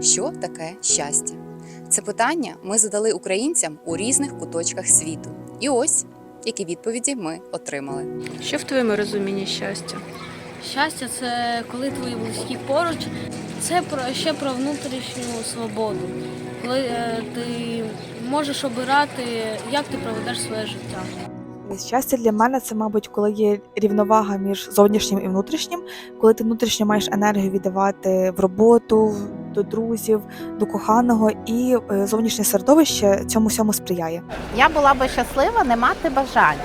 Що таке щастя? Це питання ми задали українцям у різних куточках світу. І ось які відповіді ми отримали. Що в твоєму розумінні щастя? Щастя це коли твої близькі поруч. Це про ще про внутрішню свободу. Коли е, ти можеш обирати, як ти проведеш своє життя. Щастя для мене це, мабуть, коли є рівновага між зовнішнім і внутрішнім, коли ти внутрішньо маєш енергію віддавати в роботу, до друзів, до коханого, і е, зовнішнє середовище цьому всьому сприяє. Я була би щаслива не мати бажань,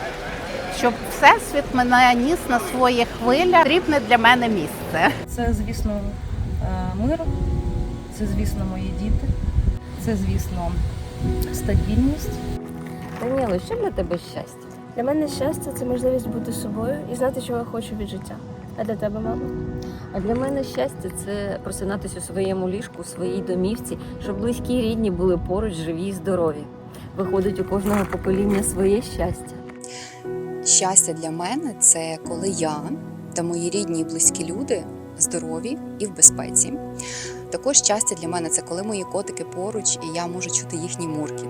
щоб всесвіт мене ніс на своїх хвилях. Потрібне для мене місце. Це, звісно, е, мир, це, звісно, мої діти, це, звісно, стабільність. Даніло, що для тебе щастя? Для мене щастя це можливість бути собою і знати, чого я хочу від життя. А для тебе, мама? А для мене щастя це просинатися у своєму ліжку, у своїй домівці, щоб близькі рідні були поруч, живі і здорові. Виходить у кожного покоління своє щастя. Щастя для мене це коли я та мої рідні і близькі люди здорові і в безпеці. Також щастя для мене це коли мої котики поруч і я можу чути їхній муркіт.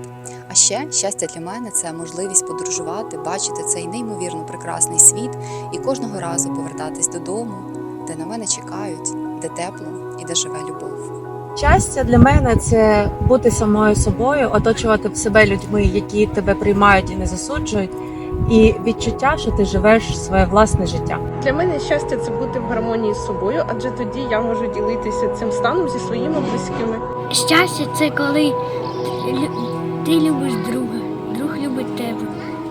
А ще щастя для мене це можливість подорожувати, бачити цей неймовірно прекрасний світ і кожного разу повертатись додому, де на мене чекають, де тепло і де живе любов. Щастя для мене це бути самою собою, оточувати себе людьми, які тебе приймають і не засуджують, і відчуття, що ти живеш своє власне життя. Для мене щастя це бути в гармонії з собою, адже тоді я можу ділитися цим станом зі своїми близькими. Щастя це коли ти любиш друга, друг любить тебе.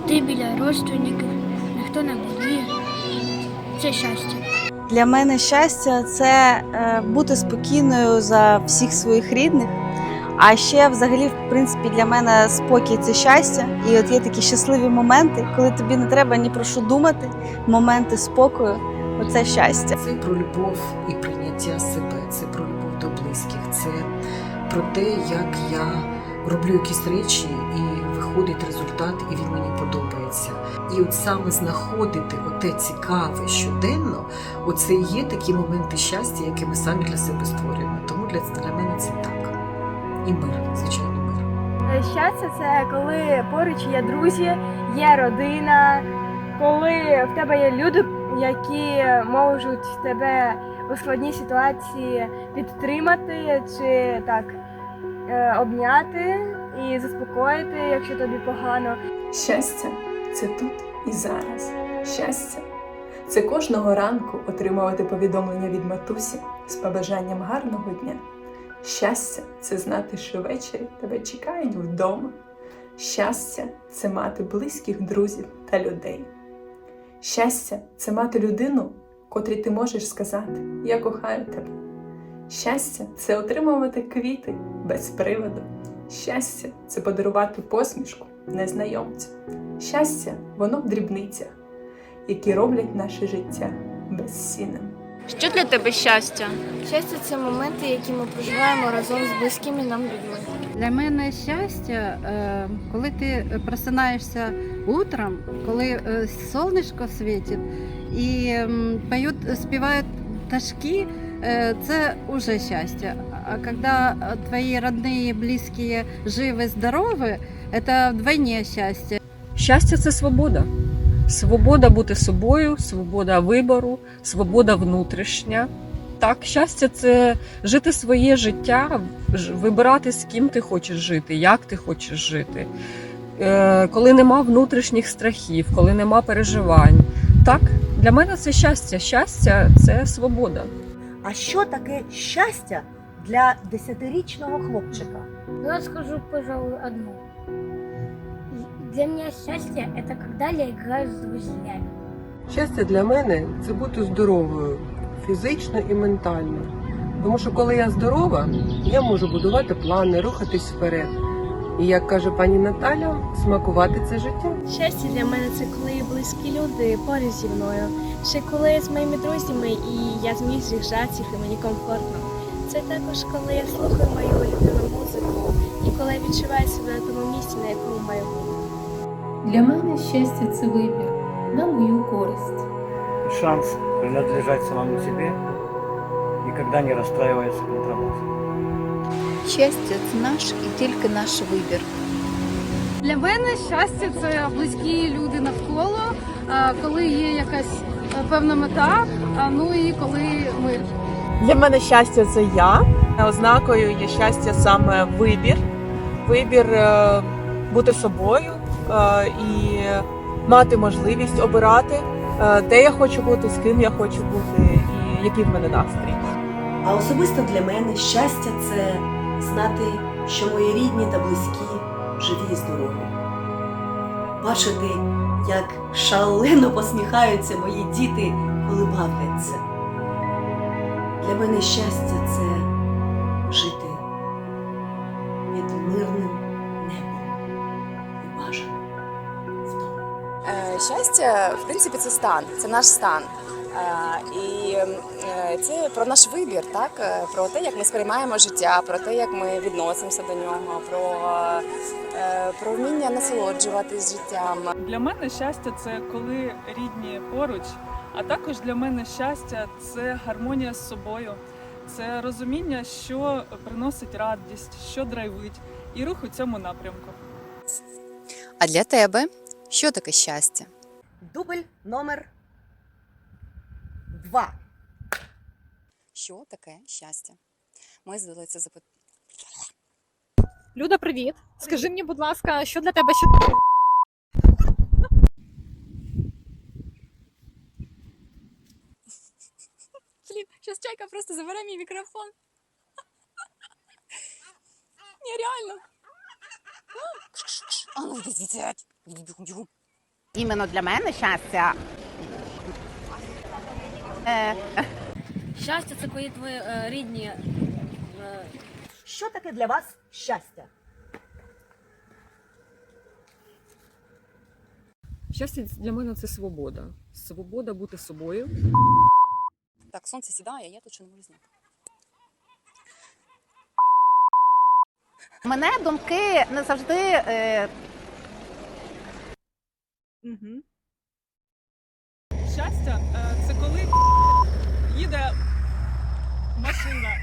Ти біля родственників, ніхто не боліє. Це щастя. Для мене щастя це е, бути спокійною за всіх своїх рідних. А ще, взагалі, в принципі, для мене спокій це щастя. І от є такі щасливі моменти, коли тобі не треба ні про що думати, моменти спокою. Оце щастя. Це про любов і прийняття себе, це про любов до близьких, це про те, як я роблю якісь речі і виходить результат, і він мені. І от саме знаходити оте цікаве щоденно, оце і є такі моменти щастя, які ми самі для себе створюємо. Тому для, для мене це так. І мир, звичайно, мир. Щастя це коли поруч є друзі, є родина, коли в тебе є люди, які можуть тебе у складній ситуації підтримати чи так е, обняти і заспокоїти, якщо тобі погано. Щастя це тут і зараз. Щастя це кожного ранку отримувати повідомлення від матусі з побажанням гарного дня. Щастя це знати, що ввечері тебе чекають вдома. Щастя це мати близьких друзів та людей. Щастя це мати людину, котрій ти можеш сказати Я кохаю тебе. Щастя це отримувати квіти без приводу. Щастя це подарувати посмішку незнайомцю. Щастя, воно в дрібницях, які роблять наше життя безцінним. Що для тебе щастя? Щастя це моменти, які ми проживаємо разом з близькими нам людьми. Для мене щастя, е, коли ти просинаєшся утром, коли е, сонечко світить і поють, співають пташки, це уже щастя. А коли твої родні, близькі живі, здорові, це вдвойне щастя. Щастя це свобода. Свобода бути собою, свобода вибору, свобода внутрішня. Так, щастя це жити своє життя, вибирати з ким ти хочеш жити, як ти хочеш жити. Е, коли нема внутрішніх страхів, коли нема переживань. Так, для мене це щастя. Щастя це свобода. А що таке щастя для десятирічного хлопчика? Ну, я скажу, пожалуй, одно. Для меня счастье – это когда я играю с друзьями. Щастя для мене це бути здоровою фізично і ментально. Тому що коли я здорова, я можу будувати плани, рухатись вперед. І як каже пані Наталя, смакувати це життя. Щастя для мене це коли є близькі люди поруч зі мною. Ще коли я з моїми друзями і я зміг з їх жартів і мені комфортно. Це також коли я слухаю мою улюблену музику і коли я відчуваю себе на тому місці, на якому маю бути. Для мене щастя це вибір на мою користь. шанс принадлежать самому себе, никогда не расстраиваясь контрабас. Щастя це наш і тільки наш вибір. Для мене щастя це близькі люди навколо, а, коли є якась певна мета, а, ну і коли ми Для мене щастя це я. Ознакою є щастя саме вибір. Вибір е, бути собою е, і мати можливість обирати, е, де я хочу бути, з ким я хочу бути, і який в мене настрій. А особисто для мене щастя це знати, що мої рідні та близькі живі і здорові. Бачити, як шалено посміхаються мої діти, коли бавляться. Для мене щастя це жити під мирним Щастя, в принципі, це стан, це наш стан. І це про наш вибір, так? Е, про те, як ми сприймаємо життя, про те, як ми відносимося до нього, про, е, про вміння насолоджуватись життям. Для мене щастя це коли рідні поруч, а також для мене щастя це гармонія з собою, це розуміння, що приносить радість, що драйвить, і рух у цьому напрямку. А для тебе що таке щастя? Дубль номер два. Що таке щастя? Ми задали це запитання. Люда, привіт. Скажи мені, будь ласка, що для тебе ще Блін, зараз чайка просто забере мій мікрофон. Ні, реально. А ну, йди звідси. Бігом, бігом. Іменно для мене щастя. Е, Щастя це коли твої е, рідні. е, Що таке для вас щастя? Щастя для мене це свобода. Свобода бути собою. Так, сонце сідає, я тут ще не можу зняти. Мене думки не завжди е, Угу. Щастя е, це коли їде машина.